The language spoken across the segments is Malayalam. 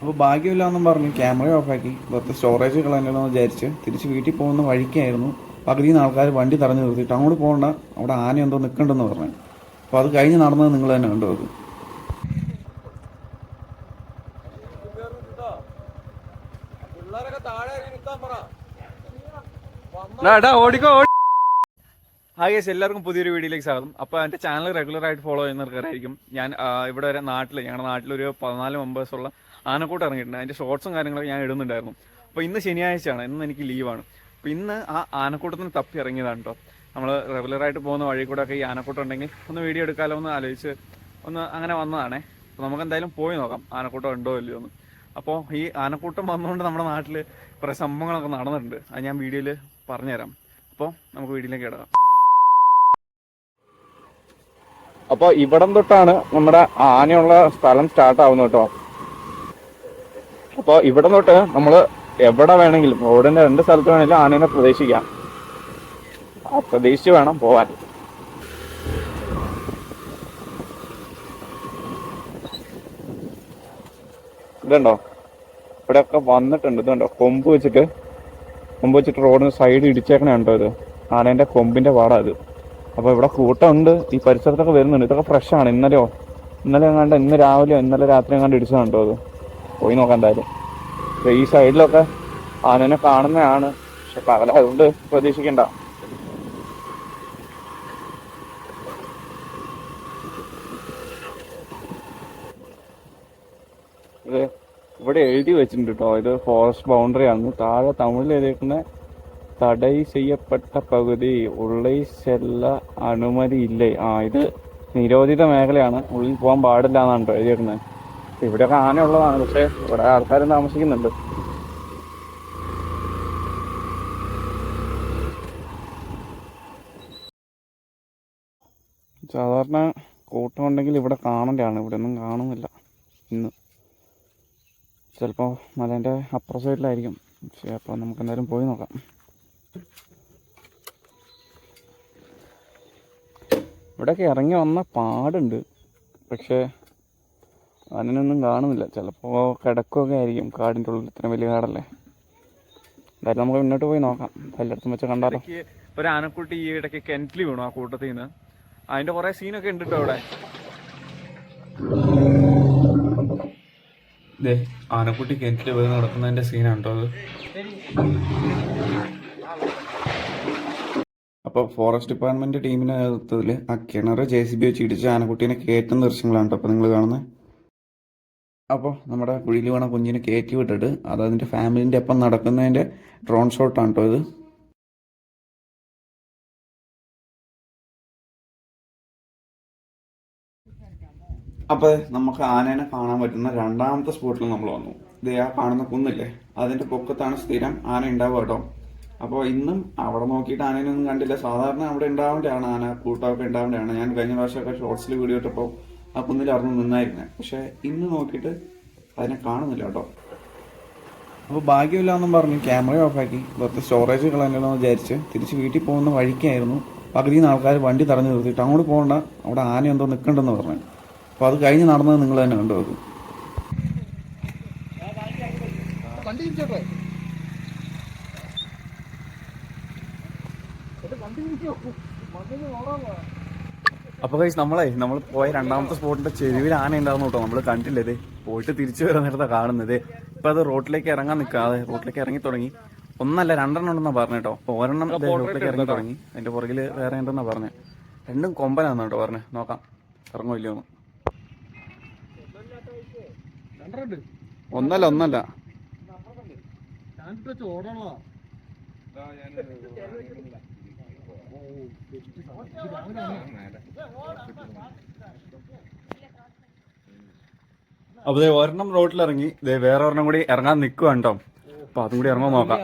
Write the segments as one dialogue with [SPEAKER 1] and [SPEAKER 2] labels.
[SPEAKER 1] അപ്പോൾ ഭാഗ്യമില്ലാന്നും പറഞ്ഞു. ക്യാമറ ഓഫാക്കി. വെറുതെ സ്റ്റോറേജ് കളയണമെന്ന് വിചാരിച്ച് തിരിച്ച് വീട്ടിൽ പോകുന്ന വഴിക്കായിരുന്നു. പകുതിയിൽ നിന്ന് ആൾക്കാർ വണ്ടി തടഞ്ഞു നിർത്തിയിട്ട് അങ്ങോട്ട് പോകണ്ട. അവിടെ ആന എന്തോ നിൽക്കണ്ടെന്ന് പറഞ്ഞു. അപ്പോൾ അത് കഴിഞ്ഞ് നടന്നത് നിങ്ങൾ തന്നെ കണ്ടു അത്.
[SPEAKER 2] ഓടിക്കോ. ഹായ് എല്ലാവർക്കും പുതിയൊരു വീഡിയോയിലേക്ക് സ്വാഗതം. അപ്പോൾ എന്റെ ചാനൽ റെഗുലർ ആയിട്ട് ഫോളോ ചെയ്യുന്നവർക്കായിരിക്കും ഞാൻ ഇവിടെ വരെ നാട്ടിൽ ഞങ്ങളുടെ നാട്ടിലൊരു പതിനാല് മെമ്പേഴ്സുള്ള ആനക്കൂട്ട് ഇറങ്ങിയിട്ടുണ്ട്. അതിന്റെ ഷോർട്സും കാര്യങ്ങളൊക്കെ ഞാൻ ഇടുന്നുണ്ടായിരുന്നു. അപ്പോൾ ഇന്ന് ശനിയാഴ്ചയാണ്. ഇന്ന് എനിക്ക് ലീവാണ് അപ്പോൾ ഇന്ന് ആ ആനക്കൂട്ടത്തിന് തപ്പി ഇറങ്ങിയതാണ് കേട്ടോ നമ്മൾ റെഗുലറായിട്ട് പോകുന്ന വഴി കൂടെ ഒക്കെ ഈ ആനക്കൂട്ടം ഉണ്ടെങ്കിൽ ഒന്ന് വീഡിയോ എടുക്കാമല്ലോ എന്ന് ആലോചിച്ച് ഒന്ന് അങ്ങനെ വന്നതാണേ. അപ്പോൾ നമുക്ക് എന്തായാലും പോയി നോക്കാം. ആനക്കൂട്ടം ഉണ്ടോ ഇല്ലയോ എന്ന്. അപ്പോൾ ഈ ആനക്കൂട്ടം വന്നുകൊണ്ട് നമ്മുടെ നാട്ടിൽ കുറേ സംഭവങ്ങളൊക്കെ നടന്നിട്ടുണ്ട്. അത് ഞാൻ വീഡിയോയിൽ പറഞ്ഞുതരാം. അപ്പോൾ നമുക്ക് വീഡിയോയിലേക്ക് കിടക്കാം. അപ്പോൾ ഇവിടം തൊട്ടാണ് നമ്മുടെ ആനയുള്ള സ്ഥലം സ്റ്റാർട്ട് ആവുന്നത് കേട്ടോ അപ്പോൾ ഇവിടം തൊട്ട് നമ്മൾ എവിടെ വേണമെങ്കിലും റോഡിന്റെ രണ്ട് സ്ഥലത്ത് വേണമെങ്കിലും ആനേനെ പ്രതീക്ഷിക്കാം ആ പ്രതീക്ഷിച്ച് വേണം പോവാൻ. ഇതുണ്ടോ? ഇവിടെയൊക്കെ വന്നിട്ടുണ്ട് ഇതുണ്ടോ? കൊമ്പ് വെച്ചിട്ട് കൊമ്പ് വെച്ചിട്ട് റോഡിന് സൈഡ് ഇടിച്ചേക്കണേ ഉണ്ടോ ഇത്? ആനേന്റെ കൊമ്പിന്റെ പാടാ ഇത്. അപ്പൊ ഇവിടെ കൂട്ടമുണ്ട്. ഈ പരിസരത്തൊക്കെ വരുന്നുണ്ട്. ഇതൊക്കെ ഫ്രഷ് ആണ്. ഇന്നലെയോ? ഇന്നലെ എങ്ങാണ്ട് ഇന്ന് രാവിലെയോ ഇന്നലെ രാത്രി എങ്ങാണ്ട് ഇടിച്ചതുണ്ടോ അത്. പോയി നോക്കാം എന്തായാലും. ഈ സൈഡിലൊക്കെ ആനനെ കാണുന്നതാണ്. പക്ഷെ പകല അതുകൊണ്ട് പ്രതീക്ഷിക്കണ്ട. ഇത് ഇവിടെ എഴുതി വെച്ചിട്ടുണ്ട് കേട്ടോ ഇത് ഫോറസ്റ്റ് ബൗണ്ടറി ആണ്. താഴെ തമിഴിൽ എഴുതിയേക്കുന്ന തടൈ ചെയ്യപ്പെട്ട പകുതി ഉള്ളിൽ ചെല്ല അനുമതി ഇല്ലേ? ആ ഇത് നിരോധിത മേഖലയാണ്. ഉള്ളിൽ പോകാൻ പാടില്ല എന്നാണ് കേട്ടോ ഇവിടെ ഇവിടെയൊക്കെ ആന ഉള്ളതാണ് പക്ഷെ ഇവിടെ ആൾക്കാരും താമസിക്കുന്നുണ്ട്. സാധാരണ കൂട്ടം ഉണ്ടെങ്കിൽ ഇവിടെ കാണണ്ടാണ് ഇവിടെ ഒന്നും കാണുന്നില്ല. ഇന്ന്. ചിലപ്പോൾ മലേന്റെ അപ്പുറ സൈഡിലായിരിക്കും പക്ഷേ അപ്പോൾ നമുക്ക് എന്തായാലും പോയി നോക്കാം. ഇവിടെയൊക്കെ ഇറങ്ങി വന്ന പാടുണ്ട്. പക്ഷേ അതിനൊന്നും കാണുന്നില്ല. ചിലപ്പോൾ കിടക്കുകയൊക്കെ ആയിരിക്കും കാടിന്റെ ഉള്ളിൽ. ഇത്രയും വലിയ കാടല്ലേ? എന്തായാലും നമുക്ക് മുന്നോട്ട് പോയി നോക്കാം. എല്ലായിടത്തും വെച്ച് കണ്ടാലോ. ഒരു ആനക്കുട്ടി ഈ ഇടയ്ക്ക് കിണറ്റിൽ വീണു ആ കൂട്ടത്തിൽ നിന്ന് അതിന്റെ കുറേ സീനൊക്കെ ഉണ്ട് കേട്ടോ അവിടെ. ആനക്കുട്ടി കിണറ്റിൽ വീണ് നടക്കുന്നതിന്റെ സീനാണ് കേട്ടോ അത്.
[SPEAKER 1] അപ്പോൾ ഫോറസ്റ്റ് ഡിപ്പാർട്ട്മെന്റ് ടീമിന് നേതൃത്വത്തിൽ ആ കിണർ ജെ സി ബി വെച്ച് ഇടിച്ച് ആനക്കുട്ടീനെ കയറ്റുന്ന ദൃശ്യങ്ങളാണ് കേട്ടോ അപ്പോൾ നിങ്ങൾ കാണുന്നത് അപ്പോൾ നമ്മുടെ കുഴിയിൽ വീണ കുഞ്ഞിനെ കയറ്റി വിട്ടിട്ട് അത് അതിന്റെ ഫാമിലിന്റെ ഒപ്പം നടക്കുന്നതിന്റെ ഡ്രോൺ ഷോട്ടാണ് കേട്ടോ ഇത്. അപ്പോൾ നമുക്ക് ആനേനെ കാണാൻ പറ്റുന്ന രണ്ടാമത്തെ സ്പോട്ടിൽ നമ്മൾ വന്നു. ഇത് ആ കാണുന്ന കുന്നില്ലേ? അതിന്റെ പൊക്കത്താണ് സ്ഥിരം ആന ഉണ്ടാവുക കേട്ടോ അപ്പോൾ ഇന്നും അവിടെ നോക്കിയിട്ട് ആനേനൊന്നും കണ്ടില്ല. സാധാരണ അവിടെ ഉണ്ടാവേണ്ടതാണ് ആന കൂട്ടമൊക്കെ ഉണ്ടാവേണ്ടതാണ്. ഞാൻ കഴിഞ്ഞ പ്രാവശ്യമൊക്കെ ഷോർട്സിൽ വീഡിയോ ഇട്ടപ്പോൾ ആ കുന്നിൽ അറിഞ്ഞു നിന്നായിരുന്നത് പക്ഷേ ഇന്ന് നോക്കിയിട്ട് അതിനെ കാണുന്നില്ല കേട്ടോ. അപ്പോൾ ഭാഗ്യമില്ല എന്നും പറഞ്ഞു. ക്യാമറ ഓഫാക്കി വെറുതെ സ്റ്റോറേജ് കളയണമെന്ന് വിചാരിച്ച് തിരിച്ച് വീട്ടിൽ പോകുന്ന വഴിക്കായിരുന്നു. പകുതിയിൽ നിന്ന് ആൾക്കാർ വണ്ടി തടഞ്ഞു നിർത്തിയിട്ട് അങ്ങോട്ട് പോകണ്ട. അവിടെ ആന എന്തോ നിൽക്കണ്ടെന്ന് പറഞ്ഞു. അപ്പോൾ അത് കഴിഞ്ഞ് നടന്നത് നിങ്ങൾ തന്നെ കണ്ടു അത്.
[SPEAKER 2] അപ്പൊ കഴിച്ച് നമ്മളെ നമ്മൾ പോയ രണ്ടാമത്തെ സ്പോട്ടിന്റെ ചെരുവിൽ ആന ഉണ്ടായിരുന്നു കേട്ടോ. നമ്മൾ കണ്ടില്ലേ പോയിട്ട് തിരിച്ചു വരാൻ നേരത്തെ കാണുന്നത്. ഇപ്പൊ അത് റോട്ടിലേക്ക് ഇറങ്ങാൻ നിൽക്കാതെ റോട്ടിലേക്ക് ഇറങ്ങി തുടങ്ങി. ഒന്നല്ല രണ്ടെണ്ണം ഉണ്ടെന്നാ പറഞ്ഞു കേട്ടോ. അപ്പൊ ഒരെണ്ണം റോട്ടിലേക്ക് ഇറങ്ങി തുടങ്ങി. അതിന്റെ പുറകിൽ വേറെ ഉണ്ടെന്നാ പറഞ്ഞു? രണ്ടും കൊമ്പനാന്ന് കേട്ടോ പറഞ്ഞു. നോക്കാം. ഇറങ്ങോ ഇല്ലയോ ഒന്നല്ല ഒന്നല്ല. ഒന്നല്ല അപ്പൊ ഒരെണ്ണം റോട്ടിൽ ഇറങ്ങി ദേ വേറെ ഒരെണ്ണം കൂടി ഇറങ്ങാൻ നിൽക്കുവാണ് കേട്ടോ. അപ്പൊ അതും കൂടി ഇറങ്ങാൻ നോക്കാം.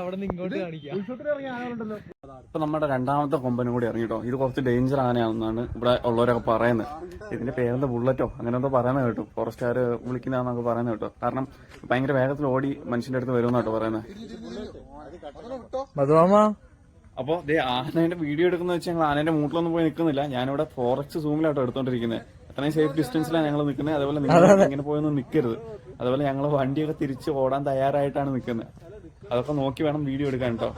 [SPEAKER 2] ഇപ്പൊ നമ്മുടെ രണ്ടാമത്തെ കൊമ്പനും കൂടി ഇറങ്ങി കേട്ടോ. ഇത് കുറച്ച് ഡേഞ്ചർ ആനയാണെന്നാണ് ഇവിടെ ഉള്ളവരൊക്കെ പറയുന്നത്. ഇതിന്റെ പേരെന്താ ബുള്ളറ്റോ അങ്ങനെ എന്തോ പറയുന്നത് കേട്ടോ. ഫോറസ്റ്റുകാർ വിളിക്കുന്നതാന്നൊക്കെ പറയുന്നത് കേട്ടോ. കാരണം ഭയങ്കര വേഗത്തിൽ ഓടി മനുഷ്യന്റെ അടുത്ത് വരുമെന്നാട്ടോ പറയുന്നത്. അപ്പൊ ദേ ആനേന്റെ വീഡിയോ എടുക്കുന്ന വെച്ചാൽ ഞങ്ങൾ ആനേന്റെ മൂട്ടിലൊന്നും പോയി നിൽക്കുന്നില്ല ഞാനിവിടെ ഫോറസ്റ്റ് സൂമിലാട്ടോ എടുത്തോണ്ടിരിക്കുന്നത് അത്രയും സേഫ് ഡിസ്റ്റൻസിലാണ് ഞങ്ങൾ നിൽക്കുന്നത് അതേപോലെ നിങ്ങൾ ഇങ്ങനെ പോയൊന്നും നിൽക്കരുത് അതുപോലെ ഞങ്ങൾ വണ്ടിയൊക്കെ തിരിച്ച് ഓടാൻ തയ്യാറായിട്ടാണ് നിൽക്കുന്നത് അതൊക്കെ നോക്കി വേണം വീഡിയോ എടുക്കാൻ കേട്ടോ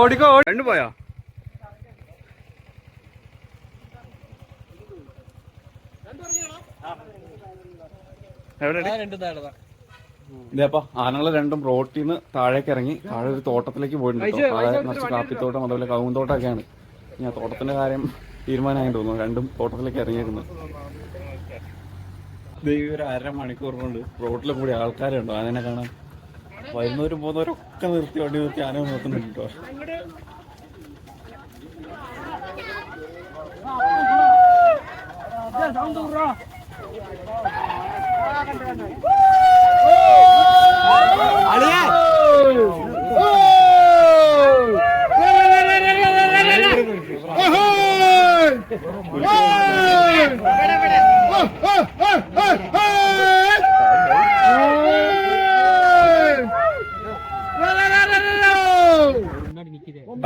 [SPEAKER 2] ഓടിക്കോ രണ്ടു പോയാ? ആനകൾ രണ്ടും റോട്ടിന്ന് താഴേക്ക് ഇറങ്ങി താഴെ ഒരു തോട്ടത്തിലേക്ക് പോയിട്ടുണ്ട് നിറച്ച് കാപ്പിത്തോട്ടം അതുപോലെ കവുന്തോട്ടമൊക്കെയാണ്. ഞാൻ തോട്ടത്തിന്റെ കാര്യം തീരുമാനമായി തോന്നുന്നു. രണ്ടും തോട്ടത്തിലേക്ക് ഇറങ്ങിയിരുന്നു ഇത് ഈ ഒരു അര മണിക്കൂർ കൊണ്ട് റോട്ടിൽ കൂടി ആൾക്കാരുണ്ടോ? ആനനെ കാണാൻ? വരുന്നവരും പോകുന്നവരൊക്കെ നിർത്തി വണ്ടി നിർത്തി ആന നോക്കുന്നുണ്ട് കേട്ടോ.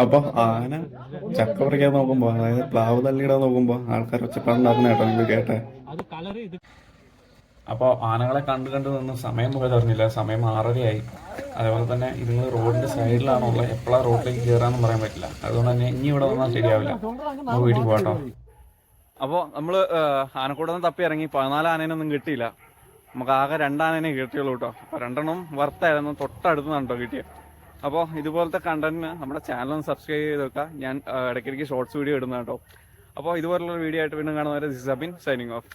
[SPEAKER 2] അപ്പൊ ആന ചക്ക പറിക്കാൻ നോക്കുമ്പോ അതായത് പ്ലാവ് തള്ളിയിടാൻ നോക്കുമ്പോ ആൾക്കാർ ഒച്ചപ്പാടുണ്ടാക്കുന്ന കേട്ടോ നിങ്ങൾ കേട്ടെ. അപ്പോൾ ആനകളെ കണ്ട് കണ്ട് നിന്ന് സമയം പോയതറിഞ്ഞില്ല സമയം ആറരയായി. അതേപോലെ തന്നെ ഇന്ന് റോഡിന്റെ സൈഡിലാണോ ഉള്ളത് എപ്പോഴാണ് റോഡിലേക്ക് കയറാന്ന് പറയാൻ പറ്റില്ല. അതുകൊണ്ട് തന്നെ ഇനി ഇവിടെ വന്നാൽ ശരിയാവില്ല. നമുക്ക് വീട്ടിൽ പോകട്ടോ അപ്പോൾ നമ്മൾ ആനക്കൂടെ തപ്പി ഇറങ്ങി പതിനാല് ആനേനൊന്നും കിട്ടിയില്ല. നമുക്ക് ആകെ രണ്ടാനേനെ കിട്ടിയുള്ളൂ കേട്ടോ. അപ്പോൾ രണ്ടെണ്ണം വർത്തായിരുന്നു തൊട്ടടുത്ത് കേട്ടോ കിട്ടിയത്. അപ്പോൾ ഇതുപോലത്തെ കണ്ടന്റിന് നമ്മുടെ ചാനൽ ഒന്ന് സബ്സ്ക്രൈബ് ചെയ്ത് വെക്കുക ഞാൻ ഇടയ്ക്കിടയ്ക്ക് ഷോർട്സ് വീഡിയോ ഇടുന്ന കേട്ടോ അപ്പോൾ ഇതുപോലുള്ള വീഡിയോ ആയിട്ട് വീണ്ടും കാണുന്നവരെ ദിസ് അബിൻ സൈനിങ് ഓഫ്